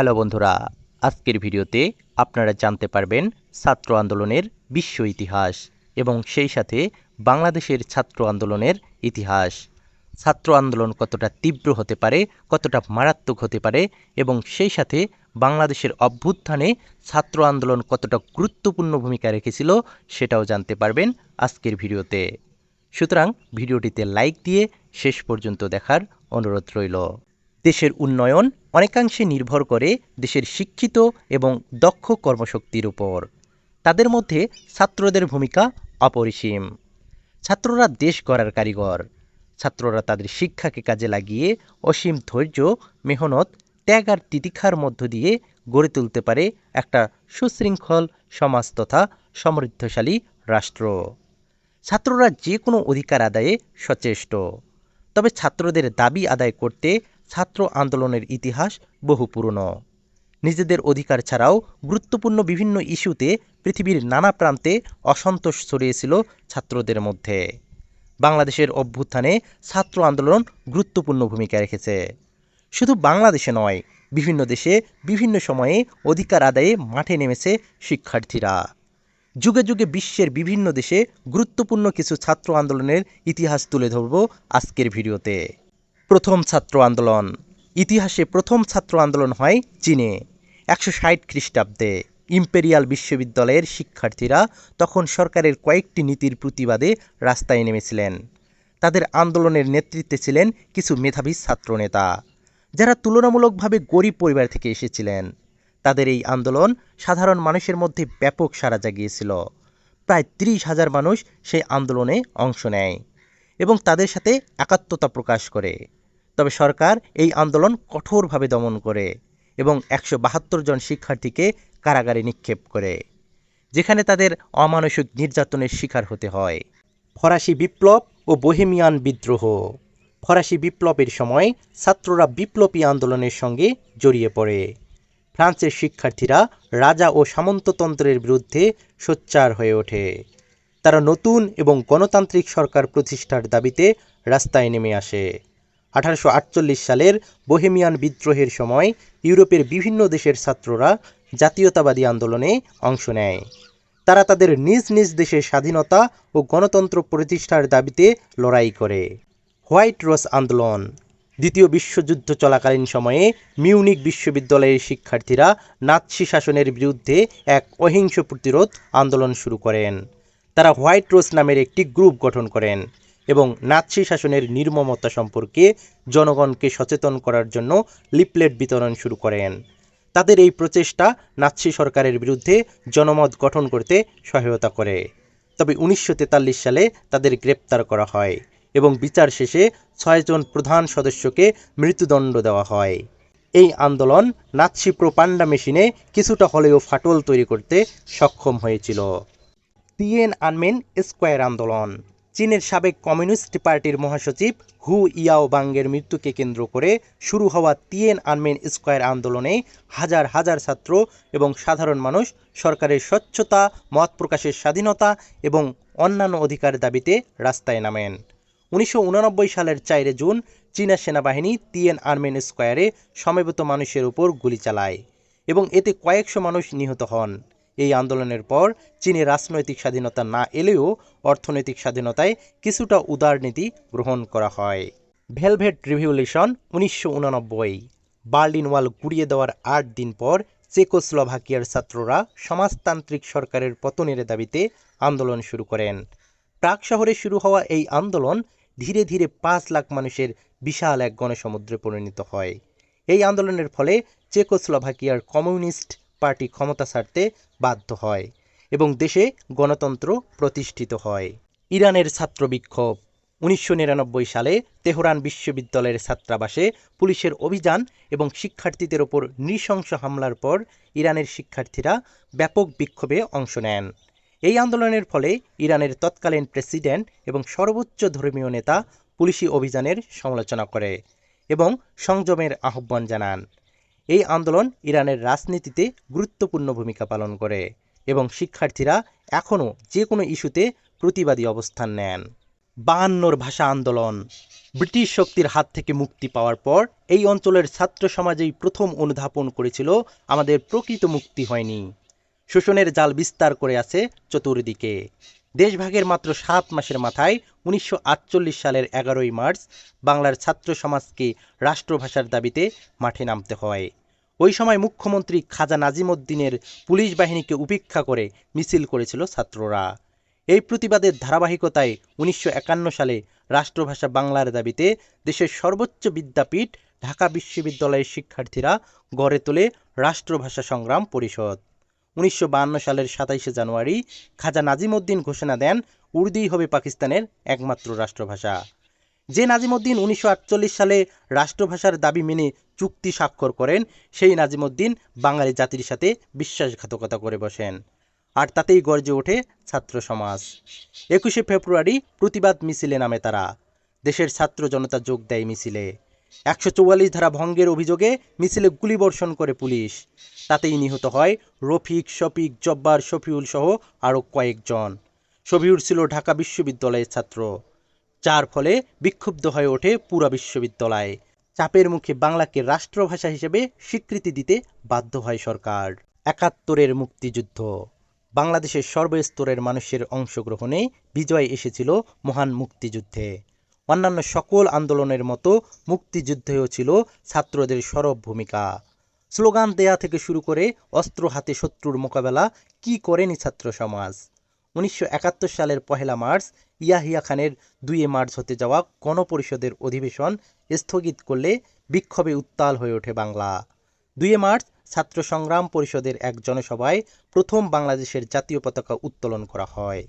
Hello বন্ধুরা, আজকের ভিডিওতে আপনারা জানতে পারবেন ছাত্র আন্দোলনের বিশ্ব ইতিহাস এবং সেই সাথে বাংলাদেশের ছাত্র আন্দোলনের ইতিহাস। ছাত্র আন্দোলন কতটা তীব্র হতে পারে, কতটা মারাত্মক হতে পারে এবং সেই সাথে বাংলাদেশের অভ্যুত্থানে ছাত্র আন্দোলন কতটা গুরুত্বপূর্ণ ভূমিকা রেখেছিল সেটাও জানতে পারবেন আজকের ভিডিওতে। সুতরাং ভিডিওটিতে লাইক দিয়ে শেষ পর্যন্ত দেখার অনুরোধ রইল। দেশের উন্নয়ন অনেকাংশে নির্ভর করে দেশের শিক্ষিত এবং দক্ষ কর্মশক্তির উপর। তাদের মধ্যে ছাত্রদের ভূমিকা অপরিসীম। ছাত্ররা দেশ গড়ার কারিগর। ছাত্ররা তাদের শিক্ষাকে কাজে লাগিয়ে অসীম ধৈর্য, মেহনত, ত্যাগ আর তিতিক্ষার মধ্য দিয়ে গড়ে তুলতে পারে একটা সুশৃঙ্খল সমাজ তথা সমৃদ্ধশালী রাষ্ট্র। ছাত্ররা যে কোনো অধিকার আদায়ে সচেষ্ট। তবে ছাত্রদের দাবি আদায় করতে ছাত্র আন্দোলনের ইতিহাস বহু পুরনো। নিজেদের অধিকার ছাড়াও গুরুত্বপূর্ণ বিভিন্ন ইস্যুতে পৃথিবীর নানা প্রান্তে অসন্তোষ ছড়িয়েছিল ছাত্রদের মধ্যে। বাংলাদেশের অভ্যুত্থানে ছাত্র আন্দোলন গুরুত্বপূর্ণ ভূমিকা রেখেছে। শুধু বাংলাদেশে নয়, বিভিন্ন দেশে বিভিন্ন সময়ে অধিকার আদায়ে মাঠে নেমেছে শিক্ষার্থীরা। যুগে যুগে বিশ্বের বিভিন্ন দেশে গুরুত্বপূর্ণ কিছু ছাত্র আন্দোলনের ইতিহাস তুলে ধরব আজকের ভিডিওতে। প্রথম ছাত্র আন্দোলন। ইতিহাসে প্রথম ছাত্র আন্দোলন হয় চীনে। একশো ষাট খ্রিস্টাব্দে ইম্পেরিয়াল বিশ্ববিদ্যালয়ের শিক্ষার্থীরা তখন সরকারের কয়েকটি নীতির প্রতিবাদে রাস্তায় নেমেছিলেন। তাদের আন্দোলনের নেতৃত্বে ছিলেন কিছু মেধাবী ছাত্রনেতা, যারা তুলনামূলকভাবে গরিব পরিবার থেকে এসেছিলেন। তাদের এই আন্দোলন সাধারণ মানুষের মধ্যে ব্যাপক সাড়া জাগিয়েছিল। প্রায় ত্রিশ হাজার মানুষ সেই আন্দোলনে অংশ নেয় এবং তাদের সাথে একাত্মতা প্রকাশ করে। তবে সরকার এই আন্দোলন কঠোরভাবে দমন করে এবং একশো বাহাত্তর জন শিক্ষার্থীকে কারাগারে নিক্ষেপ করে, যেখানে তাদের অমানসিক নির্যাতনের শিকার হতে হয়। ফরাসি বিপ্লব ও বহেমিয়ান বিদ্রোহ। ফরাসি বিপ্লবের সময় ছাত্ররা বিপ্লবী আন্দোলনের সঙ্গে জড়িয়ে পড়ে। ফ্রান্সের শিক্ষার্থীরা রাজা ও সামন্ততন্ত্রের বিরুদ্ধে সোচ্চার হয়ে ওঠে। তারা নতুন এবং গণতান্ত্রিক সরকার প্রতিষ্ঠার দাবিতে রাস্তায় নেমে আসে। আঠারোশো আটচল্লিশ সালের বোহেমিয়ান বিদ্রোহের সময় ইউরোপের বিভিন্ন দেশের ছাত্ররা জাতীয়তাবাদী আন্দোলনে অংশ নেয়। তারা তাদের নিজ নিজ দেশের স্বাধীনতা ও গণতন্ত্র প্রতিষ্ঠার দাবিতে লড়াই করে। হোয়াইট রোজ আন্দোলন, দ্বিতীয় বিশ্বযুদ্ধ চলাকালীন সময়ে মিউনিক বিশ্ববিদ্যালয়ের শিক্ষার্থীরা নাৎসি শাসনের বিরুদ্ধে এক অহিংস প্রতিরোধ আন্দোলন শুরু করেন। তারা হোয়াইট রোজ নামের একটি গ্রুপ গঠন করেন। এবং নাৎসি শাসনের নির্মমতা সম্পর্কে জনগণকে সচেতন করার জন্য লিপলেট বিতরণ শুরু করেন। তাদের এই প্রচেষ্টা নাৎসি সরকারের বিরুদ্ধে জনমত গঠন করতে সহায়তা করে। তবে উনিশশো তেতাল্লিশ সালে তাদের গ্রেপ্তার করা হয় এবং বিচার শেষে ছয়জন প্রধান সদস্যকে মৃত্যুদণ্ড দেওয়া হয়। এই আন্দোলন নাৎসি প্রোপান্ডা মেশিনে কিছুটা হলেও ফাটল তৈরি করতে সক্ষম হয়েছিল। তিয়েন আনমেন স্কোয়ার আন্দোলন চীনের সাবেক কমিউনিস্ট পার্টির মহাসচিব হু ইয়াও বাংয়ের মৃত্যুকে কেন্দ্র করে শুরু হওয়া তিয়েন আনমেন স্কোয়ার আন্দোলনে হাজার হাজার ছাত্র এবং সাধারণ মানুষ সরকারের স্বচ্ছতা, মত প্রকাশের স্বাধীনতা এবং অন্যান্য অধিকার দাবিতে রাস্তায় নামেন। উনিশশো সালের চাইরে জুন চীনা সেনাবাহিনী তিয়েন আর্মেন স্কোয়ারে সমবেত মানুষের উপর গুলি চালায় এবং এতে কয়েকশো মানুষ নিহত হন। এই আন্দোলনের পর চীনে রাজনৈতিক স্বাধীনতা না এলেও অর্থনৈতিক স্বাধীনতায় কিছুটা উদারনীতি গ্রহণ করা হয়। ভেলভেট রিভিউলেশন উনিশশো উননব্বই বার্লিন ওয়াল গুড়িয়ে দেওয়ার আট দিন পর চেকোস্লোভাকিয়ার ছাত্ররা সমাজতান্ত্রিক সরকারের পতনের দাবিতে আন্দোলন শুরু করেন। প্রাক শহরে শুরু হওয়া এই আন্দোলন ধীরে ধীরে পাঁচ লাখ মানুষের বিশাল এক গণসমুদ্রে পরিণত হয়। এই আন্দোলনের ফলে চেকোস্লোভাকিয়ার কমিউনিস্ট পার্টি ক্ষমতা ছাড়তে বাধ্য হয় এবং দেশে গণতন্ত্র প্রতিষ্ঠিত হয়। ইরানের ছাত্র বিক্ষোভ উনিশশো নিরানব্বই সালে তেহরান বিশ্ববিদ্যালয়ের ছাত্রাবাসে পুলিশের অভিযান এবং শিক্ষার্থীদের ওপর নৃশংস হামলার পর ইরানের শিক্ষার্থীরা ব্যাপক বিক্ষোভে অংশ নেন। এই আন্দোলনের ফলে ইরানের তৎকালীন প্রেসিডেন্ট এবং সর্বোচ্চ ধর্মীয় নেতা পুলিশি অভিযানের সমালোচনা করে এবং সংযমের আহ্বান জানান। এই আন্দোলন ইরানের রাজনীতিতে গুরুত্বপূর্ণ ভূমিকা পালন করে এবং শিক্ষার্থীরা এখনও যে কোনো ইস্যুতে প্রতিবাদী অবস্থান নেন। বায়ান্নর ভাষা আন্দোলন। ব্রিটিশ শক্তির হাত থেকে মুক্তি পাওয়ার পর এই অঞ্চলের ছাত্র সমাজেই প্রথম অনুধাবন করেছিল, আমাদের প্রকৃত মুক্তি হয়নি। শোষণের জাল বিস্তার করে আছে চতুর্দিকে। দেশভাগের মাত্র সাত মাসের মাথায় উনিশশো আটচল্লিশ সালের এগারোই মার্চ বাংলার ছাত্র সমাজকে রাষ্ট্রভাষার দাবিতে মাঠে নামতে হয়। ওই সময় মুখ্যমন্ত্রী খাজা নাজিমুদ্দিনের পুলিশ বাহিনীকে উপেক্ষা করে মিছিল করেছিল ছাত্ররা। এই প্রতিবাদের ধারাবাহিকতায় উনিশশো একান্ন সালে রাষ্ট্রভাষা বাংলার দাবিতে দেশের সর্বোচ্চ বিদ্যাপীঠ, ঢাকা বিশ্ববিদ্যালয়ের শিক্ষার্থীরা গড়ে তোলে রাষ্ট্রভাষা সংগ্রাম পরিষদ। উনিশশো সালের সাতাইশে জানুয়ারি খাজা নাজিমুদ্দিন ঘোষণা দেন, উর্দুই হবে পাকিস্তানের একমাত্র রাষ্ট্রভাষা। যে নাজিমুদ্দিন উনিশশো আটচল্লিশ সালে রাষ্ট্রভাষার দাবি মেনে চুক্তি স্বাক্ষর করেন সেই নাজিমুদ্দিন বাঙালি জাতির সাথে বিশ্বাসঘাতকতা করে বসেন। আর তাতেই গর্জে ওঠে ছাত্র সমাজ। একুশে ফেব্রুয়ারি প্রতিবাদ মিছিলে নামে তারা। দেশের ছাত্র জনতা যোগ দেয় মিছিলে। একশো চৌয়াল্লিশ ধারা ভঙ্গের অভিযোগে মিছিলে গুলিবর্ষণ করে পুলিশ। তাতেই নিহত হয় রফিক, শফিক, জব্বার, শফিউল সহ আরও কয়েকজন। শফিউল ছিল ঢাকা বিশ্ববিদ্যালয়ের ছাত্র। যার ফলে বিক্ষুব্ধ হয়ে ওঠে পুরা বিশ্ববিদ্যালয়। চাপের মুখে বাংলাকে রাষ্ট্রভাষা হিসেবে স্বীকৃতি দিতে বাধ্য হয় সরকার। একাত্তরের মুক্তিযুদ্ধ। বাংলাদেশের সর্বস্তরের মানুষের অংশগ্রহণে বিজয় এসেছিল মহান মুক্তিযুদ্ধে। অন্যান্য সকল আন্দোলনের মতো মুক্তিযুদ্ধেও ছিল ছাত্রদের সরব ভূমিকা। স্লোগান দেয়া থেকে শুরু করে অস্ত্র হাতে শত্রুর মোকাবেলা কি করেনি ছাত্র সমাজ? উনিশশো একাত্তর সালের পহেলা মার্চ ইয়াহিয়া খানের দুইয়ে মার্চ হতে যাওয়া গণপরিষদের অধিবেশন স্থগিত করলে বিক্ষোভে উত্তাল হয়ে ওঠে বাংলা। দুইয়ে মার্চ ছাত্র সংগ্রাম পরিষদের এক জনসভায় প্রথম বাংলাদেশের জাতীয় পতাকা উত্তোলন করা হয়।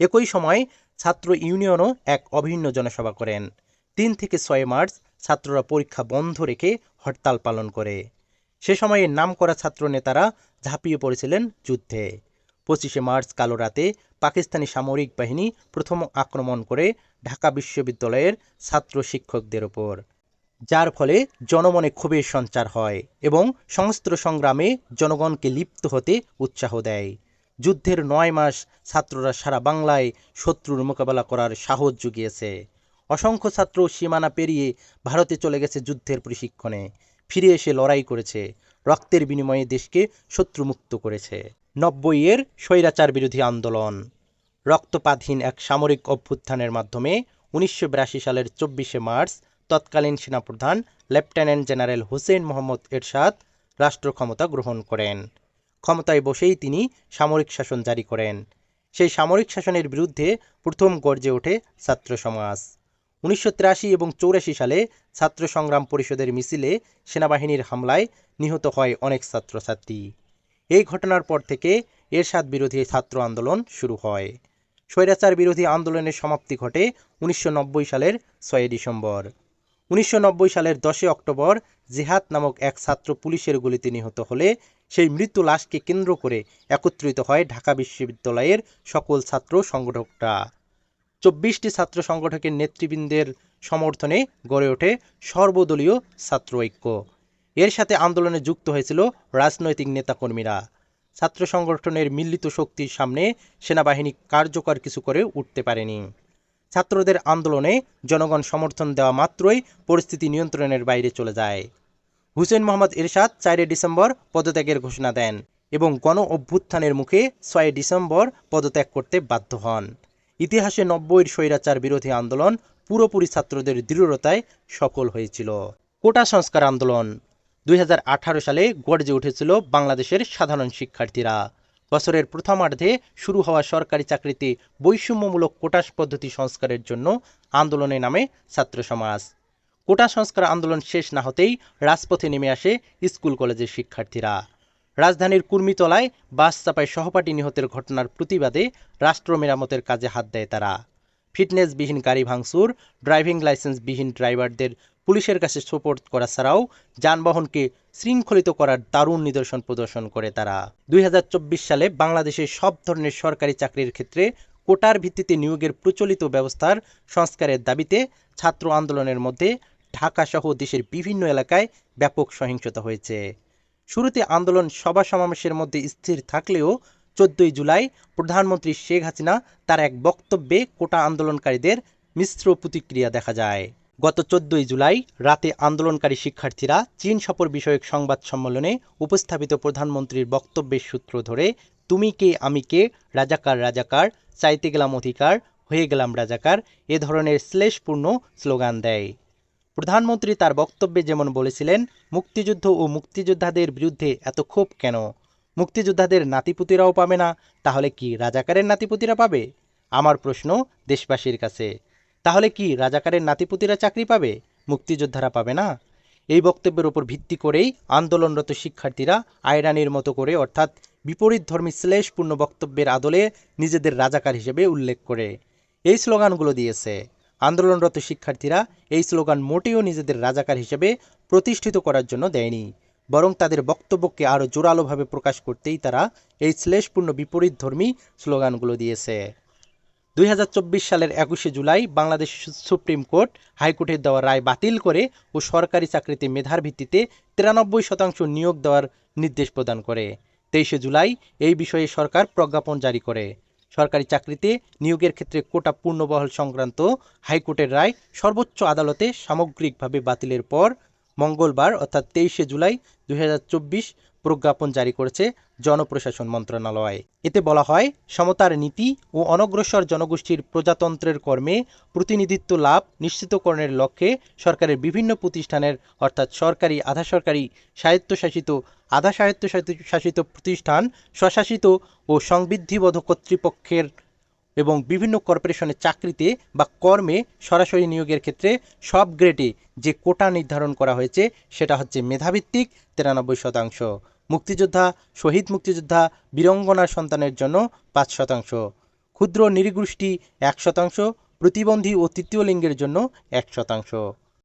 একই সময় ছাত্র ইউনিয়নও এক অভিন্ন জনসভা করেন। তিন থেকে ছয় মার্চ ছাত্ররা পরীক্ষা বন্ধ রেখে হরতাল পালন করে। সে সময়ে নামকরা ছাত্র নেতারা ঝাঁপিয়ে পড়েছিলেন যুদ্ধে। পঁচিশে মার্চ কালো রাতে পাকিস্তানি সামরিক বাহিনী প্রথম আক্রমণ করে ঢাকা বিশ্ববিদ্যালয়ের ছাত্র শিক্ষকদের ওপর। যার ফলে জনমনে ক্ষোভের সঞ্চার হয় এবং সমস্ত সংগ্রামে জনগণকে লিপ্ত হতে উৎসাহ দেয়। যুদ্ধের নয় মাস ছাত্ররা সারা বাংলায় শত্রুর মোকাবেলা করার সাহস জুগিয়েছে। অসংখ্য ছাত্র সীমানা পেরিয়ে ভারতে চলে গেছে যুদ্ধের প্রশিক্ষণে। ফিরে এসে লড়াই করেছে। রক্তের বিনিময়ে দেশকে শত্রুমুক্ত করেছে। নব্বইয়ের স্বৈরাচার বিরোধী আন্দোলন। রক্তপাতহীন এক সামরিক অভ্যুত্থানের মাধ্যমে উনিশশো বিরাশি সালের চব্বিশে মার্চ তৎকালীন সেনাপ্রধান লেফটেন্যান্ট জেনারেল হোসেন মোহাম্মদ এরশাদ রাষ্ট্র ক্ষমতা গ্রহণ করেন। ক্ষমতায় বসেই তিনি সামরিক শাসন জারি করেন। সেই সামরিক শাসনের বিরুদ্ধে প্রথম গর্জে ওঠে ছাত্র সমাজ। উনিশশো তিরাশি এবং চৌরাশি সালে ছাত্র সংগ্রাম পরিষদের মিছিলে সেনাবাহিনীর হামলায় নিহত হয় অনেক ছাত্রছাত্রী। এই ঘটনার পর থেকে এরশাদ বিরোধী ছাত্র আন্দোলন শুরু হয়। স্বৈরাচার বিরোধী আন্দোলনের সমাপ্তি ঘটে উনিশশো নব্বই সালের ছয় ডিসেম্বর। উনিশশো নব্বই সালের দশই অক্টোবর জেহাদ নামক এক ছাত্র পুলিশের গুলিতে নিহত হলে সেই মৃত্যু লাশকে কেন্দ্র করে একত্রিত হয় ঢাকা বিশ্ববিদ্যালয়ের সকল ছাত্র সংগঠকরা। চব্বিশটি ছাত্র সংগঠকের নেতৃবৃন্দের সমর্থনে গড়ে ওঠে সর্বদলীয় ছাত্র ঐক্য। এর সাথে আন্দোলনে যুক্ত হয়েছিল রাজনৈতিক নেতাকর্মীরা। ছাত্র সংগঠনের মিলিত শক্তির সামনে সেনাবাহিনী কার্যকর কিছু করে উঠতে পারেনি। ছাত্রদের আন্দোলনে জনগণ সমর্থন দেওয়া মাত্রই পরিস্থিতি নিয়ন্ত্রণের বাইরে চলে যায়। হুসেন মোহাম্মদ এরশাদ চারই ডিসেম্বর পদত্যাগের ঘোষণা দেন এবং গণ অভ্যুত্থানের মুখে ছয় ডিসেম্বর পদত্যাগ করতে বাধ্য হন। ইতিহাসে নব্বইয়ের স্বৈরাচার বিরোধী আন্দোলন পুরোপুরি ছাত্রদের দৃঢ়তায় সফল হয়েছিল। কোটা সংস্কার আন্দোলন দুই সালে গর্জে উঠেছিল বাংলাদেশের সাধারণ শিক্ষার্থীরা। বছরের প্রথমার্ধে শুরু হওয়া সরকারি চাকরিতে বৈষম্যমূলক কোটা পদ্ধতি সংস্কারের জন্য আন্দোলনে নামে ছাত্র সমাজ। কোটা সংস্কার আন্দোলন শেষ না হতেই রাজপথে নেমে আসে স্কুল কলেজের শিক্ষার্থীরা। রাজধানীর কুর্মিতলায় বাস চাপায় সহপাঠী নিহতের ঘটনার প্রতিবাদে রাষ্ট্র মেরামতের কাজে হাত দেয় তারা। ফিটনেসবিহীন গাড়ি ভাঙচুর, ড্রাইভিং লাইসেন্সবিহীন ড্রাইভারদের পুলিশের কাছে সোপোর্ট করা ছাড়াও যানবাহনকে শৃঙ্খলিত করার দারুণ নিদর্শন প্রদর্শন করে তারা। দুই হাজার চব্বিশ সালে বাংলাদেশের সব ধরনের সরকারি চাকরির ক্ষেত্রে কোটার ভিত্তিতে নিয়োগের প্রচলিত ব্যবস্থার সংস্কারের দাবিতে ছাত্র আন্দোলনের মধ্যে ঢাকা সহ দেশের বিভিন্ন এলাকায় ব্যাপক সহিংসতা হয়েছে। শুরুতে আন্দোলন সভা সমাবেশের মধ্যে স্থির থাকলেও চোদ্দই জুলাই প্রধানমন্ত্রী শেখ হাসিনা তার এক বক্তব্যে কোটা আন্দোলনকারীদের মিশ্র প্রতিক্রিয়া দেখা যায়। গত চোদ্দই জুলাই রাতে আন্দোলনকারী শিক্ষার্থীরা চীন সফর বিষয়ক সংবাদ সম্মেলনে উপস্থাপিত প্রধানমন্ত্রীর বক্তব্যের সূত্র ধরে, তুমি কে, আমি কে, রাজাকার রাজাকার, চাইতে গেলাম অধিকার, হয়ে গেলাম রাজাকার এ ধরনের শ্লেষপূর্ণ স্লোগান দেয়। প্রধানমন্ত্রী তার বক্তব্যে যেমন বলেছিলেন, মুক্তিযুদ্ধ ও মুক্তিযোদ্ধাদের বিরুদ্ধে এত ক্ষোভ কেন? মুক্তিযোদ্ধাদের নাতিপুতিরাও পাবে না, তাহলে কি রাজাকারের নাতিপুতিরা পাবে? আমার প্রশ্ন দেশবাসীর কাছে। তাহলে কি রাজাকারের নাতিপুতিরা চাকরি পাবে? মুক্তিযোদ্ধারা পাবে না? এই বক্তব্যের উপর ভিত্তি করেই আন্দোলনরত শিক্ষার্থীরা আয়রানির মতো করে, অর্থাৎ বিপরীত ধর্মী শ্লেষপূর্ণ বক্তব্যের আদলে নিজেদের রাজাকার হিসেবে উল্লেখ করে। এই স্লোগানগুলো দিয়েছে। আন্দোলনরত শিক্ষার্থীরা এই স্লোগান মোটেও নিজেদের রাজাকার হিসেবে প্রতিষ্ঠিত করার জন্য দেয়নি। বরং তাদের বক্তব্যকে আরও জোরালোভাবে প্রকাশ করতেই তারা এই শ্লেষপূর্ণ বিপরীত ধর্মী স্লোগানগুলো দিয়েছে। দুই সালের একুশে জুলাই বাংলাদেশ সুপ্রিম কোর্ট হাইকোর্টের দেওয়া রায় বাতিল করে ও সরকারি চাকরিতে মেধার ভিত্তিতে তিরানব্বই শতাংশ নিয়োগ দেওয়ার নির্দেশ প্রদান করে। তেইশে জুলাই এই বিষয়ে সরকার প্রজ্ঞাপন জারি করে। সরকারি চাকরিতে নিয়োগের ক্ষেত্রে কোটা পূর্ণবহাল সংক্রান্ত হাইকোর্টের রায় সর্বোচ্চ আদালতে সামগ্রিকভাবে বাতিলের পর মঙ্গলবার অর্থাৎ তেইশে জুলাই দুই হাজার চব্বিশ প্রজ্ঞাপন জারি করেছে জনপ্রশাসন মন্ত্রণালয়। এতে বলা হয়, সমতার নীতি ও অনগ্রসর জনগোষ্ঠীর প্রজাতন্ত্রের কর্মে প্রতিনিধিত্ব লাভ নিশ্চিতকরণের লক্ষ্যে সরকারের বিভিন্ন প্রতিষ্ঠানের, অর্থাৎ সরকারি আধা সরকারি স্বায়ত্তশাসিত আধা স্বায়ত্তশাসিত শাসিত প্রতিষ্ঠান, স্বশাসিত ও সংবিধিবদ্ধ কর্তৃপক্ষের এবং বিভিন্ন কর্পোরেশনের চাকরিতে বা কর্মে সরাসরি নিয়োগের ক্ষেত্রে সব গ্রেডে যে কোটা নির্ধারণ করা হয়েছে, সেটা হচ্ছে মেধাভিত্তিক তিরানব্বই শতাংশ। মুক্তিযোদ্ধা, শহীদ মুক্তিযোদ্ধা, বীরঙ্গনার সন্তানের জন্য পাঁচ শতাংশ। ক্ষুদ্র নৃগোষ্ঠী এক শতাংশ, প্রতিবন্ধী ও তৃতীয় লিঙ্গের জন্য এক শতাংশ।